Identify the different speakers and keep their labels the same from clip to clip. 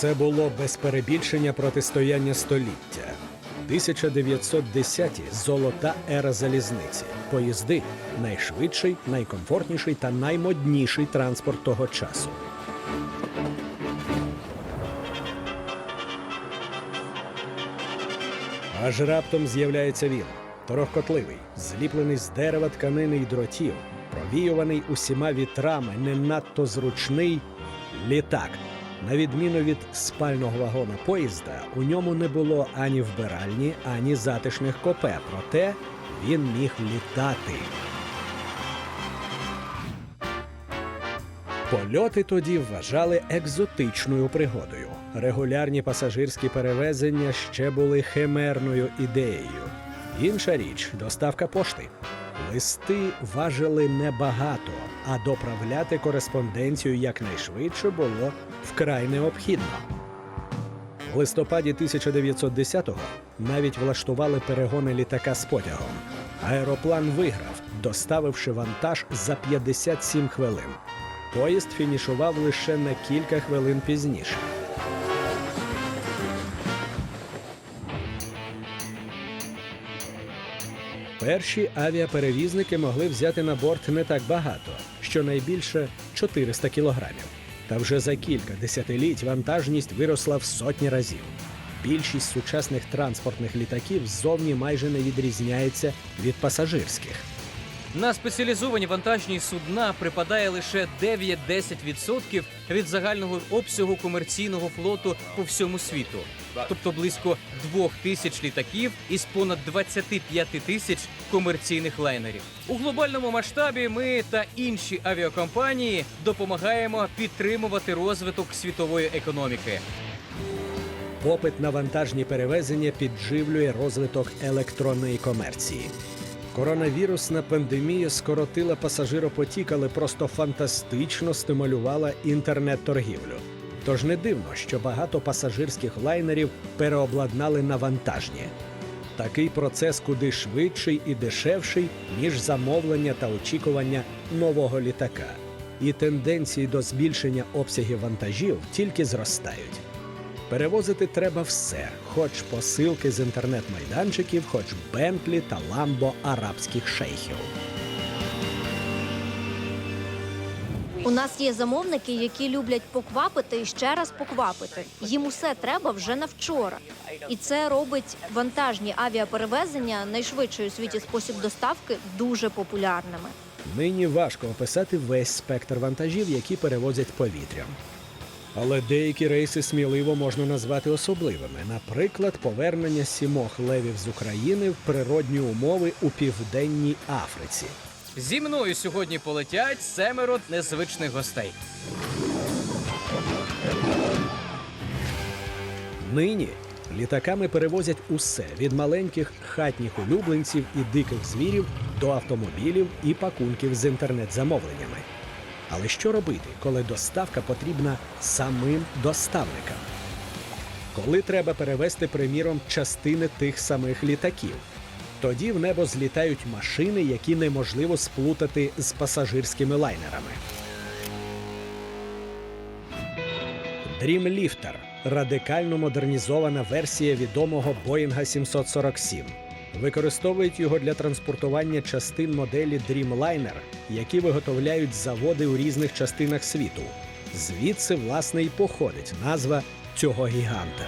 Speaker 1: Це було без перебільшення протистояння століття. 1910-ті – золота ера залізниці. Поїзди найшвидший, найкомфортніший та наймодніший транспорт того часу. Аж раптом з'являється він, торохкотливий, зліплений з дерева, тканини й дротів, провіюваний усіма вітрами, не надто зручний літак. На відміну від спального вагона поїзда, у ньому не було ані вбиральні, ані затишних копе, проте він міг літати. Польоти тоді вважали екзотичною пригодою. Регулярні пасажирські перевезення ще були химерною ідеєю. Інша річ доставка пошти. Листи важили небагато, а доправляти кореспонденцію якнайшвидше було вкрай необхідно. В листопаді 1910-го навіть влаштували перегони літака з потягом. Аероплан виграв, доставивши вантаж за 57 хвилин. Поїзд фінішував лише на кілька хвилин пізніше. Перші авіаперевізники могли взяти на борт не так багато, щонайбільше 400 кілограмів. Та вже за кілька десятиліть вантажність виросла в сотні разів. Більшість сучасних транспортних літаків ззовні майже не відрізняється від пасажирських.
Speaker 2: На спеціалізовані вантажні судна припадає лише 9-10% від загального обсягу комерційного флоту по всьому світу, тобто близько 2 тисяч літаків із понад 25 тисяч комерційних лайнерів. У глобальному масштабі ми та інші авіакомпанії допомагаємо підтримувати розвиток світової економіки.
Speaker 1: Попит на вантажні перевезення підживлює розвиток електронної комерції. Коронавірусна пандемія скоротила пасажиропотік, але просто фантастично стимулювала інтернет-торгівлю. Тож не дивно, що багато пасажирських лайнерів переобладнали на вантажні. Такий процес куди швидший і дешевший, ніж замовлення та очікування нового літака. І тенденції до збільшення обсягів вантажів тільки зростають. Перевозити треба все, хоч посилки з інтернет-майданчиків, хоч Бентлі та Ламбо арабських шейхів.
Speaker 3: У нас є замовники, які люблять поквапити і ще раз поквапити. Їм усе треба вже на вчора. І це робить вантажні авіаперевезення найшвидший у світі спосіб доставки дуже популярними.
Speaker 1: Нині важко описати весь спектр вантажів, які перевозять повітрям. Але деякі рейси сміливо можна назвати особливими. Наприклад, повернення сімох левів з України в природні умови у південній Африці.
Speaker 2: Зі мною сьогодні полетять семеро незвичних гостей.
Speaker 1: Нині літаками перевозять усе від маленьких хатніх улюбленців і диких звірів до автомобілів і пакунків з інтернет-замовленнями. Але що робити, коли доставка потрібна самим доставникам? Коли треба перевезти, приміром, частини тих самих літаків? Тоді в небо злітають машини, які неможливо сплутати з пасажирськими лайнерами. Дрімліфтер радикально модернізована версія відомого Боїнга 747. Використовують його для транспортування частин моделі Dreamliner, які виготовляють заводи у різних частинах світу. Звідси, власне, і походить назва цього гіганта.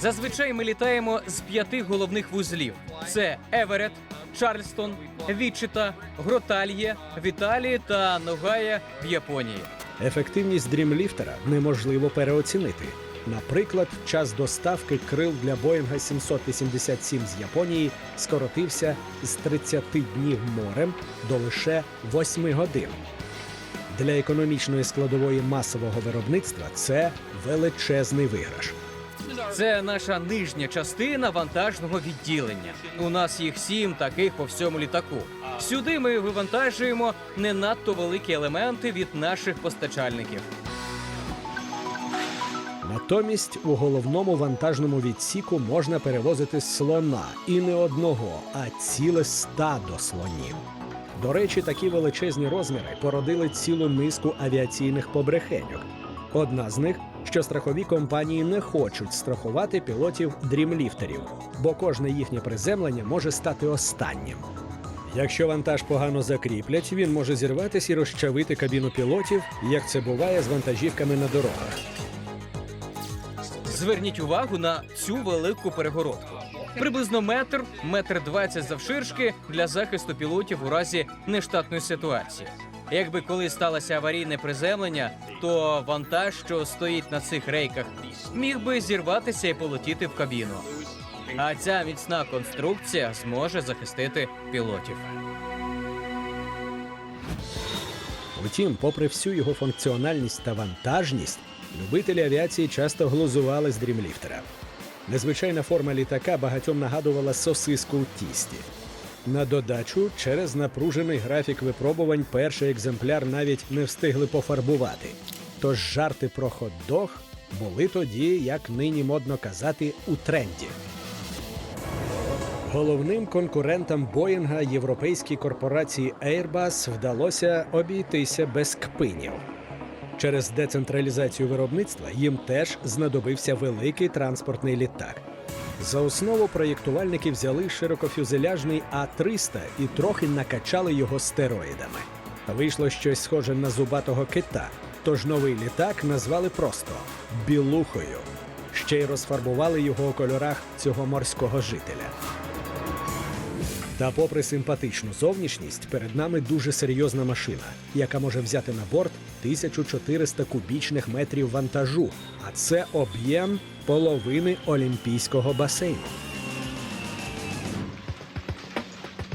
Speaker 2: Зазвичай ми літаємо з п'яти головних вузлів: це Еверет, Чарльстон, Вічита, Гротальє в Італії та Ногая в Японії.
Speaker 1: Ефективність дрімліфтера неможливо переоцінити. Наприклад, час доставки крил для Боїнга 787 з Японії скоротився з 30 днів морем до лише 8 годин. Для економічної складової масового виробництва це величезний виграш.
Speaker 2: Це наша нижня частина вантажного відділення. У нас їх сім таких по всьому літаку. Сюди ми вивантажуємо не надто великі елементи від наших постачальників.
Speaker 1: Натомість у головному вантажному відсіку можна перевозити слона і не одного, а ціле стадо слонів. До речі, такі величезні розміри породили цілу низку авіаційних побрехеньок. Одна з них, що страхові компанії не хочуть страхувати пілотів дрімліфтерів, бо кожне їхнє приземлення може стати останнім. Якщо вантаж погано закріплять, він може зірватися і розчавити кабіну пілотів, як це буває з вантажівками на дорогах.
Speaker 2: Зверніть увагу на цю велику перегородку. Приблизно метр, метр двадцять завширшки для захисту пілотів у разі нештатної ситуації. Якби коли сталося аварійне приземлення, то вантаж, що стоїть на цих рейках, міг би зірватися і полетіти в кабіну. А ця міцна конструкція зможе захистити пілотів.
Speaker 1: Утім, попри всю його функціональність та вантажність, любителі авіації часто глузували з дрімліфтера. Незвичайна форма літака багатьом нагадувала сосиску у тісті. На додачу, через напружений графік випробувань, перший екземпляр навіть не встигли пофарбувати. Тож жарти про хот-дог були тоді, як нині модно казати, у тренді. Головним конкурентам Боїнга європейській корпорації Airbus вдалося обійтися без кпинів. Через децентралізацію виробництва їм теж знадобився великий транспортний літак. За основу проєктувальники взяли широкофюзеляжний А-300 і трохи накачали його стероїдами. Вийшло щось схоже на зубатого кита, тож новий літак назвали просто білухою. Ще й розфарбували його у кольорах цього морського жителя. Та попри симпатичну зовнішність, перед нами дуже серйозна машина, яка може взяти на борт 1400 кубічних метрів вантажу, а це об'єм половини олімпійського басейну.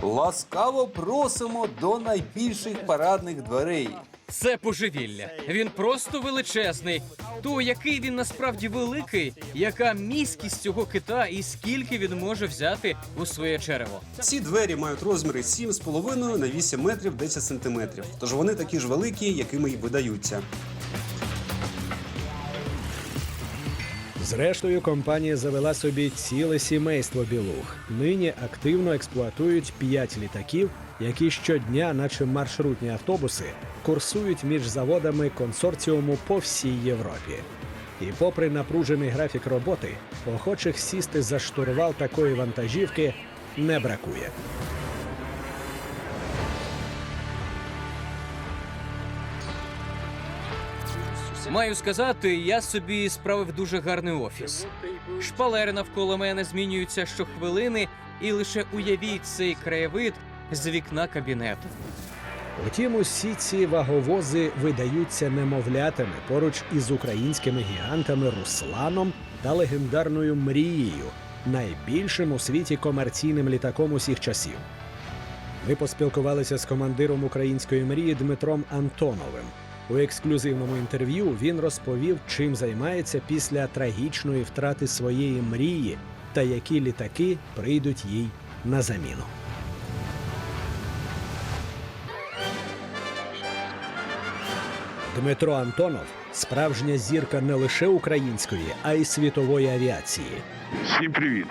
Speaker 4: Ласкаво просимо до найбільших парадних дверей.
Speaker 2: Це божевілля. Він просто величезний. То який він насправді великий, яка міськість цього кита і скільки він може взяти у своє черево?
Speaker 4: Ці двері мають розміри 7,5 на 8 метрів 10 сантиметрів. Тож вони такі ж великі, якими й видаються.
Speaker 1: Зрештою, компанія завела собі ціле сімейство білух. Нині активно експлуатують п'ять літаків, які щодня, наче маршрутні автобуси, курсують між заводами консорціуму по всій Європі. І попри напружений графік роботи, охочих сісти за штурвал такої вантажівки не бракує.
Speaker 2: Маю сказати, я собі справив дуже гарний офіс. Шпалери навколо мене змінюються щохвилини, і лише уявіть цей краєвид з вікна кабінету.
Speaker 1: Втім, усі ці ваговози видаються немовлятами поруч із українськими гігантами Русланом та легендарною мрією, найбільшим у світі комерційним літаком усіх часів. Ми поспілкувалися з командиром української мрії Дмитром Антоновим. У ексклюзивному інтерв'ю він розповів, чим займається після трагічної втрати своєї мрії та які літаки прийдуть їй на заміну. Дмитро Антонов справжня зірка не лише української, а й світової авіації.
Speaker 5: Всім привіт!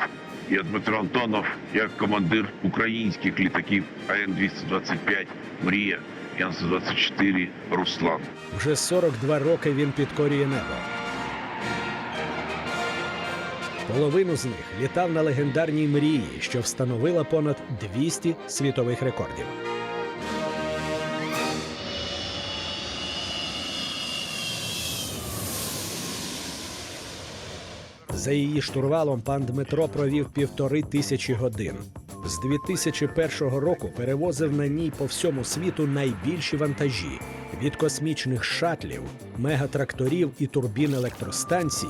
Speaker 5: Я Дмитро Антонов, я командир українських літаків АН-225 Мрія, Ян-124 Руслан.
Speaker 1: Вже 42 роки він підкорює небо. Половину з них літав на легендарній мрії, що встановила понад 200 світових рекордів. За її штурвалом пан Дмитро провів півтори тисячі годин. З 2001 року перевозив на ній по всьому світу найбільші вантажі від космічних шатлів, мегатракторів і турбін електростанцій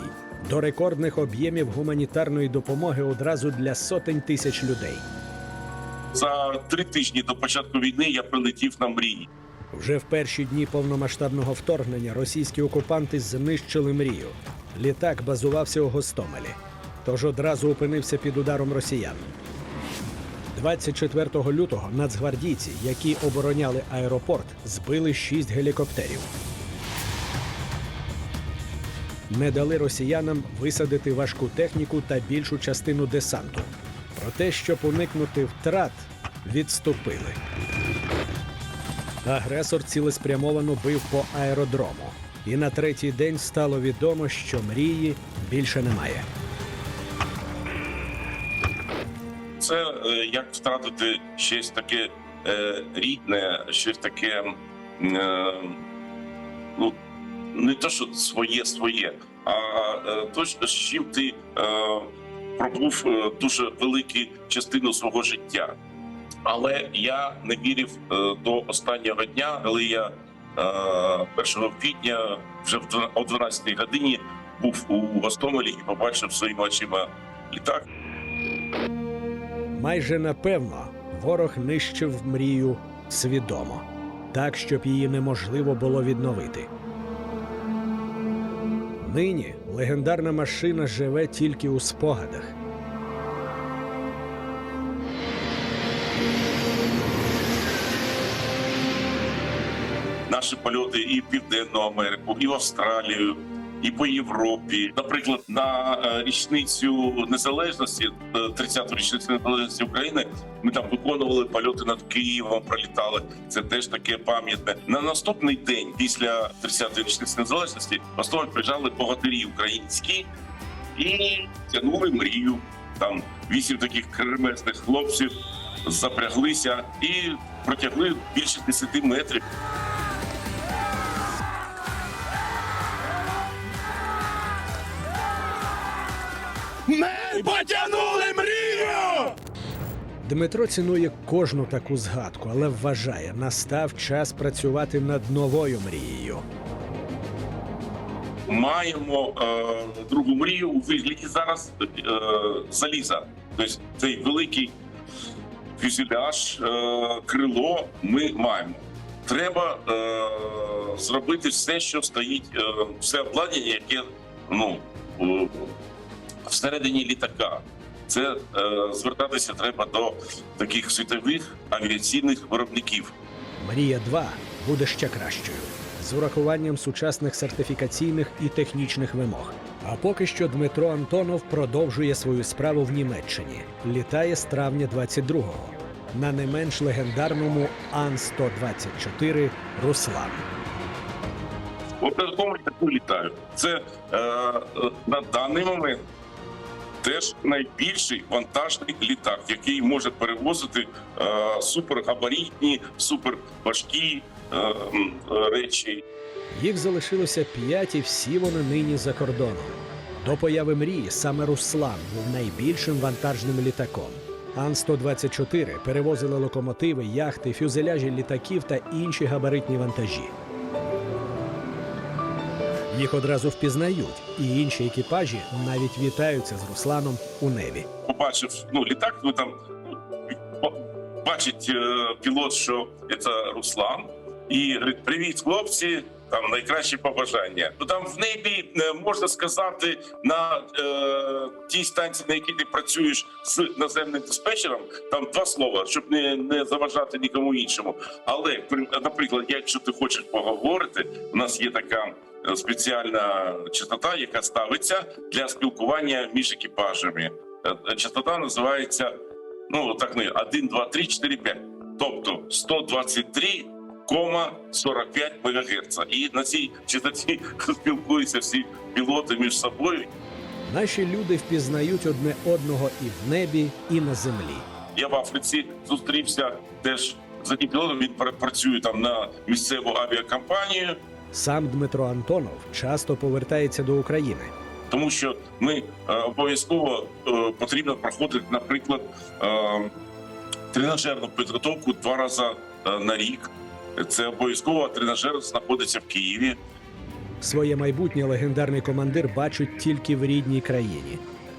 Speaker 1: до рекордних об'ємів гуманітарної допомоги одразу для сотень тисяч людей.
Speaker 6: За три тижні до початку війни я прилетів на мрії.
Speaker 1: Вже в перші дні повномасштабного вторгнення російські окупанти знищили мрію. Літак базувався у Гостомелі, тож одразу опинився під ударом росіян. 24 лютого нацгвардійці, які обороняли аеропорт, збили шість гелікоптерів. Не дали росіянам висадити важку техніку та більшу частину десанту. Про те, щоб уникнути втрат, відступили. Агресор цілеспрямовано бив по аеродрому. І на третій день стало відомо, що мрії більше немає.
Speaker 6: Це е, як втратити щось таке е, рідне, щось таке, е, ну не те, що своє своє, а е, то, з чим ти е, пробув е, дуже велику частину свого життя. Але я не вірив е, до останнього дня, коли я е, 1 квітня вже о 12 годині був у Гостомелі і побачив своїми очима літак.
Speaker 1: Майже напевно, ворог нищив мрію свідомо, так, щоб її неможливо було відновити. Нині легендарна машина живе тільки у спогадах.
Speaker 6: Наші польоти і в Південну Америку, і в Австралію, і по Європі. Наприклад, на е, річницю незалежності, е, 30-ту річницю незалежності України, ми там виконували польоти над Києвом, пролітали. Це теж таке пам'ятне. На наступний день після 30-ї річниці незалежності в Основі приїжджали богатирі українські і тягнули мрію. Там вісім таких кремезних хлопців запряглися і протягли більше 10 метрів.
Speaker 1: Дмитро цінує кожну таку згадку, але вважає, настав час працювати над новою мрією.
Speaker 6: маємо е, другу мрію у вигляді зараз е, заліза. Тобто цей великий фюзеляж, е, крило ми маємо. Треба е, зробити все, що стоїть, е, все обладнання, яке ну, е, всередині літака. Це е, звертатися треба до таких світових авіаційних виробників.
Speaker 1: Мрія 2 буде ще кращою з урахуванням сучасних сертифікаційних і технічних вимог. А поки що Дмитро Антонов продовжує свою справу в Німеччині. Літає з травня 22-го на не менш легендарному Ан-124 Руслан.
Speaker 6: От на такому літаю. Це е, е, на даний момент теж найбільший вантажний літак, який може перевозити е, супергабаритні, суперважкі е, речі.
Speaker 1: Їх залишилося п'ять, і всі вони нині за кордоном. До появи мрії саме Руслан був найбільшим вантажним літаком. Ан-124 перевозили локомотиви, яхти, фюзеляжі літаків та інші габаритні вантажі. Їх одразу впізнають, і інші екіпажі навіть вітаються з Русланом у небі.
Speaker 6: Побачив ну, літак, ну там бачить е, пілот, що це Руслан, і говорить: Привіт, хлопці! Там найкращі побажання. Ну там в небі е, можна сказати на е, тій станції, на якій ти працюєш з наземним диспетчером, там два слова, щоб не, не заважати нікому іншому. Але при- наприклад, якщо ти хочеш поговорити, у нас є така спеціальна частота, яка ставиться для спілкування між екіпажами. Е, Частота називається ну так не 1, 2, 3, 4, 5. Тобто 123 45 МГц. І на цій частоті спілкуються всі пілоти між собою.
Speaker 1: Наші люди впізнають одне одного і в небі, і на землі.
Speaker 6: Я в Африці зустрівся теж з одним пілотом. Він пра- працює там на місцеву авіакомпанію,
Speaker 1: Сам Дмитро Антонов часто повертається до України.
Speaker 6: тому що ми е, обов'язково е, потрібно проходити, наприклад, е, тренажерну підготовку два рази на рік. Це обов'язково тренажер знаходиться в Києві.
Speaker 1: Своє майбутнє легендарний командир бачить тільки в рідній країні.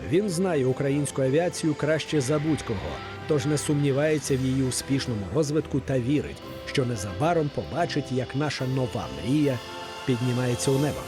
Speaker 1: Він знає українську авіацію краще за будь-кого, тож не сумнівається в її успішному розвитку та вірить, що незабаром побачить, як наша нова мрія піднімається у небо.